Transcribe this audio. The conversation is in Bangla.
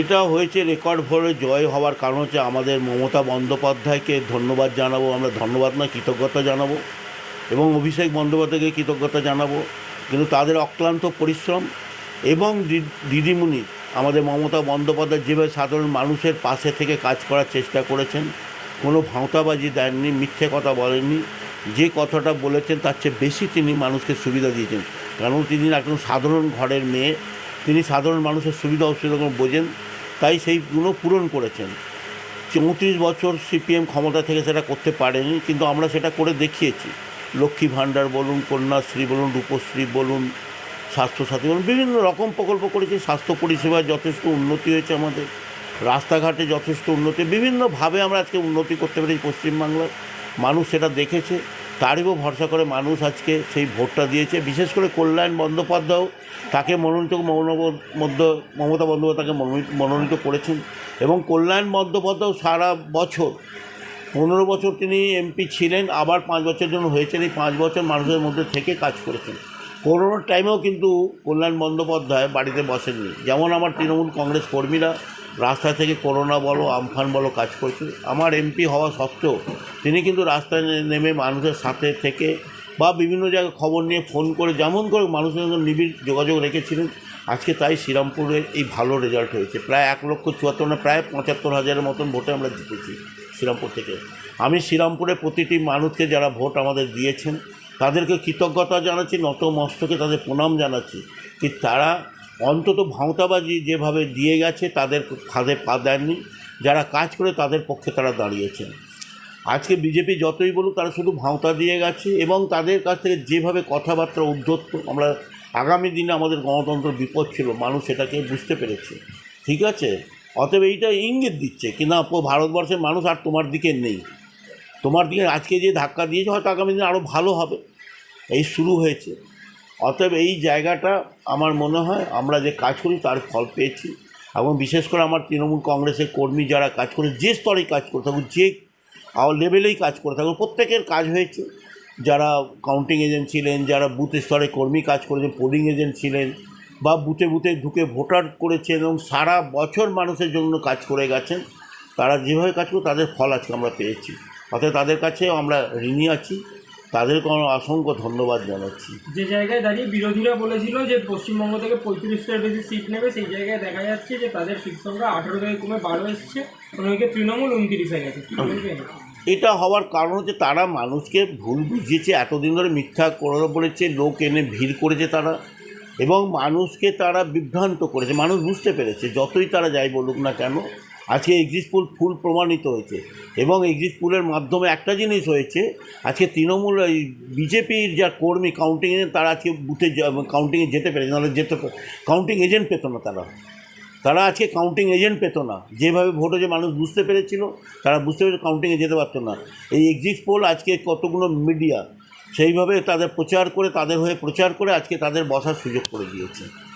এটা হয়েছে রেকর্ড ভরে জয় হওয়ার কারণ হচ্ছে আমাদের মমতা বন্দ্যোপাধ্যায়কে ধন্যবাদ জানাব, আমরা ধন্যবাদ না কৃতজ্ঞতা জানাব। এবং অভিষেক বন্দ্যোপাধ্যায়কে কৃতজ্ঞতা জানাব, কিন্তু তাদের অক্লান্ত পরিশ্রম এবং দিদিমণি, আমাদের মমতা বন্দ্যোপাধ্যায় যেভাবে সাধারণ মানুষের পাশে থেকে কাজ করার চেষ্টা করেছেন, কোনো ভাঁওতাবাজি দেননি, মিথ্যে কথা বলেননি, যে কথাটা বলেছেন তার চেয়ে বেশি তিনি মানুষকে সুবিধা দিয়েছেন। কারণ তিনি একজন সাধারণ ঘরের মেয়ে তিনি সাধারণ মানুষের সুবিধা অসুবিধাগুলো বোঝেন। তাই সেইগুলো পূরণ করেছেন। চৌত্রিশ বছর সিপিএম ক্ষমতা থেকে সেটা করতে পারেনি, কিন্তু আমরা সেটা করে দেখিয়েছি। লক্ষ্মী ভাণ্ডার বলুন, কন্যাশ্রী বলুন, রূপশ্রী বলুন, স্বাস্থ্যসাথী বলুন, বিভিন্ন রকম প্রকল্প করেছি। স্বাস্থ্য পরিষেবার যথেষ্ট উন্নতি হয়েছে আমাদের। রাস্তাঘাটে যথেষ্ট উন্নতি, বিভিন্নভাবে আমরা আজকে উন্নতি করতে পেরেছি পশ্চিমবাংলার। মানুষ সেটা দেখেছে। তারই উপর ভরসা করে মানুষ আজকে সেই ভোটটা দিয়েছে, বিশেষ করে কল্যাণ বন্দ্যোপাধ্যায় তাকে মনোনীত মধ্য, মমতা বন্দ্যোপাধ্যায় তাকে মনোনীত মনোনীত করেছেন এবং কল্যাণ বন্দ্যোপাধ্যায় সারা বছর, পনেরো বছর তিনি এমপি ছিলেন, আবার পাঁচ বছরের জন্য হয়েছেন, এই পাঁচ বছর মানুষের মধ্যে থেকে কাজ করেছেন। করোনার টাইমেও কিন্তু কল্যাণ বন্দ্যোপাধ্যায় বাড়িতে বসেননি। যেমন আমার তৃণমূল কংগ্রেস কর্মীরা রাস্তা থেকে করোনা বলো, আমফান বলো কাজ করছে। আমার এমপি হওয়া সত্ত্বেও তিনি কিন্তু রাস্তায় নেমে মানুষের সাথে থেকে বা বিভিন্ন জায়গায় খবর নিয়ে ফোন করে যেমন করে মানুষের সঙ্গে নিবিড় যোগাযোগ রেখেছিলেন। আজকে তাই শ্রীরামপুরে এই ভালো রেজাল্ট হয়েছে। প্রায় এক লক্ষ চুয়াত্তর না, প্রায় পঁচাত্তর হাজারের মতন ভোটে আমরা জিতেছি শ্রীরামপুর থেকে। আমি শ্রীরামপুরে প্রতিটি মানুষকে যারা ভোট আমাদের দিয়েছেন, তাদেরকে কৃতজ্ঞতা জানাচ্ছি, নত মস্তকে তাদের প্রণাম জানাচ্ছি, কি তারা অন্তত ভাঁওতাবাজি যেভাবে দিয়ে গেছে, তাদের ফাঁদে পা দেননি। যারা কাজ করে, তাদের পক্ষে তারা দাঁড়িয়েছেন। আজকে বিজেপি যতই বলুক, তারা শুধু ভাঁওতা দিয়ে গেছে এবং তাদের কাছ থেকে যেভাবে কথাবার্তা উদ্ধত্ত, আমরা আগামী দিনে আমাদের গণতন্ত্র বিপদ ছিল, মানুষ সেটাকে বুঝতে পেরেছে। ঠিক আছে? অতএব এইটা ইঙ্গিত দিচ্ছে কি না ভারতবর্ষের মানুষ আর তোমার দিকে নেই। তোমার দিকে আজকে যে ধাক্কা দিয়েছে, হয়তো আগামী দিনে আরও ভালো হবে। এই শুরু হয়েছে। অতএব এই জায়গাটা আমার মনে হয় আমরা যে কাজ করি তার ফল পেয়েছি। এবং বিশেষ করে আমার তৃণমূল কংগ্রেসের কর্মী যারা কাজ করে, যে স্তরেই কাজ করে থাকুক, যে লেভেলেই কাজ করে থাকুক, প্রত্যেকের কাজ হয়েছে। যারা কাউন্টিং এজেন্ট ছিলেন, যারা বুথ স্তরে কর্মী কাজ করেছেন পোলিং এজেন্ট ছিলেন, বা বুথে বুথে ঢুকে ভোটার করেছেন এবং সারা বছর মানুষের জন্য কাজ করে গেছেন, তারা যেভাবে কাজ করে তাদের ফল আজকে আমরা পেয়েছি। অর্থাৎ তাদের কাছে আমরা ঋণী আছি। তাদেরকে আমরা অসংখ্য ধন্যবাদ জানাচ্ছি। যে জায়গায় দাঁড়িয়ে বিরোধীরা বলেছিল যে পশ্চিমবঙ্গ থেকে পঁয়ত্রিশটার বেশি সিট নেবে সেই জায়গায় দেখা যাচ্ছে যে তাদের সিট সংখ্যা আঠারো থেকে কমে বারো এসছে। অন্যদিকে তৃণমূল উনত্রিশ হয়ে গেছে। কী বলবেন এটা হওয়ার কারণ হচ্ছে তারা মানুষকে ভুল বুঝিয়েছে এতদিন ধরে মিথ্যা করে বলেছে লোক এনে ভিড় করেছে তারা এবং মানুষকে তারা বিভ্রান্ত করেছে। মানুষ বুঝতে পেরেছে যতই তারা যাই বলুক না কেন আজকে এক্সিট পোল ফুল প্রমাণিত হয়েছে। এবং এক্সিট পোলের মাধ্যমে একটা জিনিস হয়েছে, আজকে তৃণমূল বিজেপির যা কর্মী কাউন্টিং এজেন্ট তারা আজকে বুথে কাউন্টিংয়ে যেতে পেরেছে, নাহলে যেতে কাউন্টিং এজেন্ট পেত না তারা। তারা আজকে কাউন্টিং এজেন্ট পেতো না। যেভাবে ভোট হয়েছে, মানুষ বুঝতে পেরেছিল, তারা বুঝতে পেরে কাউন্টিংয়ে যেতে পারতো না। এই এক্সিট পোল আজকে কতগুলো মিডিয়া সেইভাবে তাদের প্রচার করে, তাদের হয়ে প্রচার করে আজকে তাদের বসার সুযোগ করে দিয়েছে।